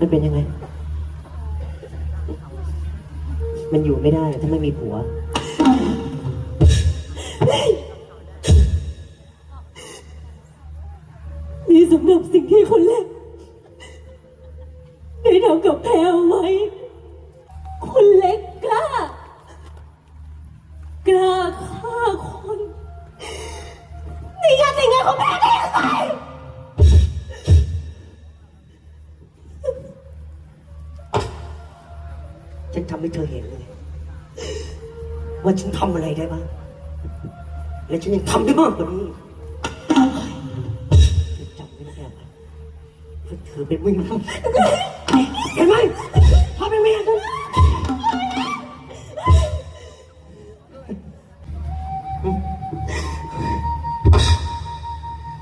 มันเป็นยังไง มันอยู่ไม่ได้ถ้าไม่มีผัว นี่สำหรับสิ่งที่คนเล็กได้ทำกับแพรเอาไว้ เธอเห็นเลย ว่าฉันทำอะไรได้บ้าง และฉันยังทำได้มากกว่านี้เธอจำไว้นะแกว่าเธอเป็นผู้งเห็นไหมพอเป็นเมียฉัน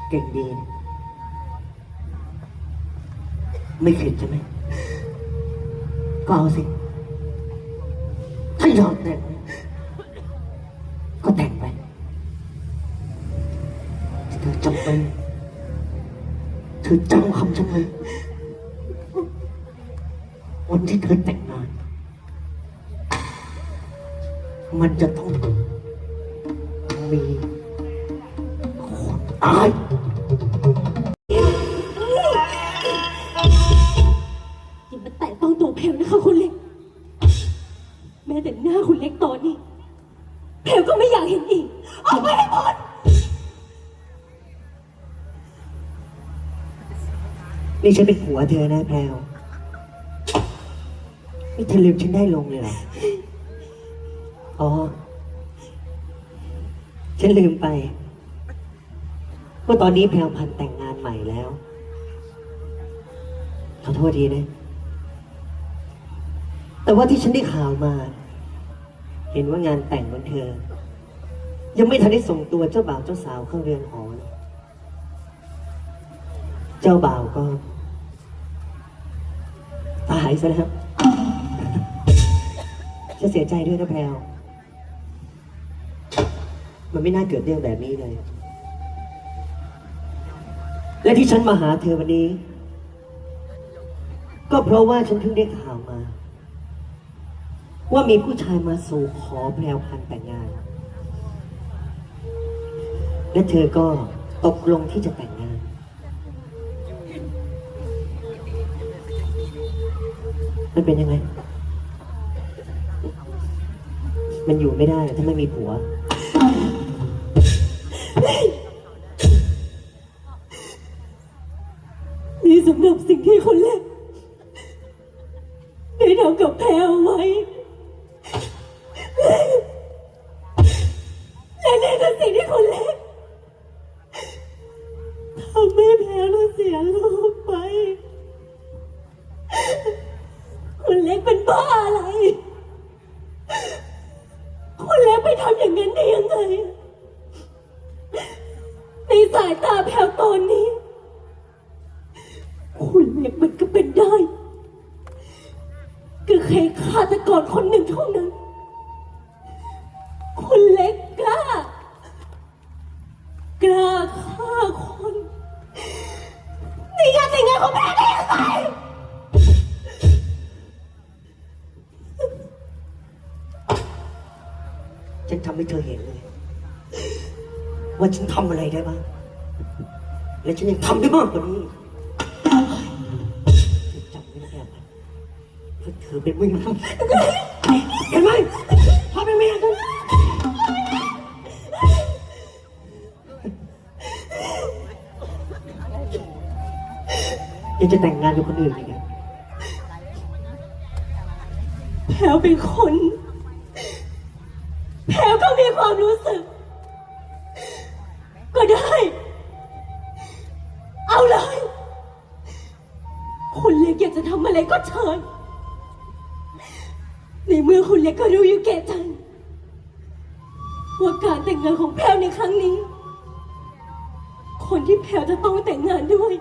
เก่งดีไม่เข็ดใช่ไหมก็เอาสิ ถ้ายอมแต่งก็แต่งไปเธอจำไว้เธอจำคำฉันไว้วันที่เธอแต่งงาน มันจะต้องมีคนตาย เล็กตอนนี้แพลวก็ไม่อยากเห็นอีก ออกไปให้พ้นนี่ฉันเป็นผัวเธอนะแพลวนี่เธอลืมฉันได้ลงเลยเหรอ อ๋อ ฉันลืมไป ว่าตอนนี้แพลวพันธุ์แต่งงานใหม่แล้ว ขอโทษทีนะ แต่ว่าที่ฉันได้ข่าวมา เห็นว่างานแต่งของเธอ ยังไม่ทันได้ส่งตัวเจ้าบ่าวเจ้าสาวเข้าเรือนหอ เจ้าบ่าวก็ตายซะแล้วฉันเสียใจด้วยนะแพลวมันไม่น่าเกิดเรื่องแบบนี้เลย และที่ฉันมาหาเธอวันนี้ ก็เพราะว่าฉันเพิ่งได้ข่าวมา ว่ามีผู้ชายมาสู่ขอแพลวพันแต่งงาน และเธอก็ตกลงที่จะแต่งงาน มันเป็นยังไง มันอยู่ไม่ได้ถ้าไม่มีผัว นี่สำหรับสิ่งที่คน ทำให้แพรเราเสียลูกไป คุณเล็กเป็นบ้าอะไร คุณเล็กไปทำอย่างนั้นได้ยังไง ในสายตาแพรตอนนี้ คุณเล็กมันก็เป็นได้ก็แค่ฆาตกรคนหนึ่งเท่านั้น คุณ ฉันทำให้เธอเห็นเลย ว่าฉันทำอะไรได้บ้าง และฉันยังทำได้มากกว่านี้เธอจำไว้นะแกว่าเธอเป็นผู้หญิงเห็นไหมพอเป็นเมียฉันยังจะแต่งงานกับคนอื่นอีกแพลวเป็นคน แพลก็มีความรู้สึก ก็ได้ เอาเลย คุณเล็กอยากจะทำอะไรก็เชิญ ในเมื่อคุณเล็กก็รู้อยู่แก่ใจว่าการแต่งงานของแพลในครั้งนี้ คนที่แพลจะต้องแต่งงานด้วย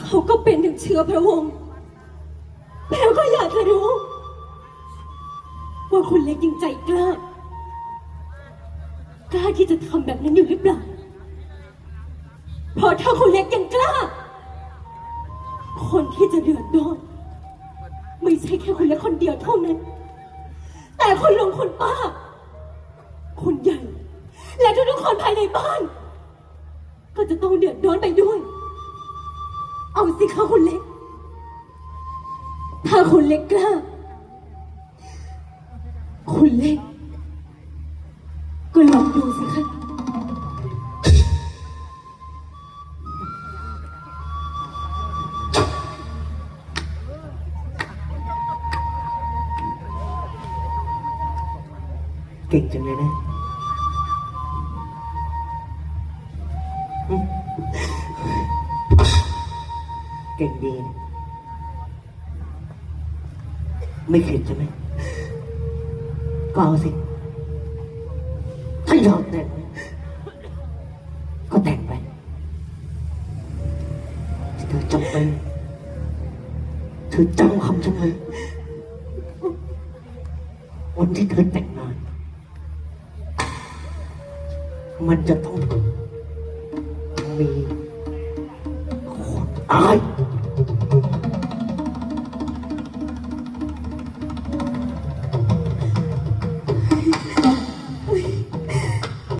เขาก็เป็นถึงเชื้อพระวงศ์แพลก็อยากจะรู้ ว่าคุณเล็กยังใจกล้า กล้าที่จะทำแบบนั้นอยู่หรือเปล่า เพราะถ้าคุณเล็กยังกล้า คนที่จะเดือดร้อนไม่ใช่แค่คนเล็กคนเดียวเท่านั้น แต่คนลุงคนป้า คนใหญ่ และทุกๆคนภายในบ้าน ก็จะต้องเดือดร้อนไปด้วย เอาสิคะคนเล็ก ถ้าคนเล็กกล้า คนเล็กก็ลองดูสิคะเก่งจังเลยนะเก่งดี ไม่เข็ดใช่ไหม ก็เอาสิ ถ้ายอมแต่งก็แต่งไปเธอจำไปเธอจำคำฉันไว้วันที่เธอแต่งงาน มันจะต้องมีคนตาย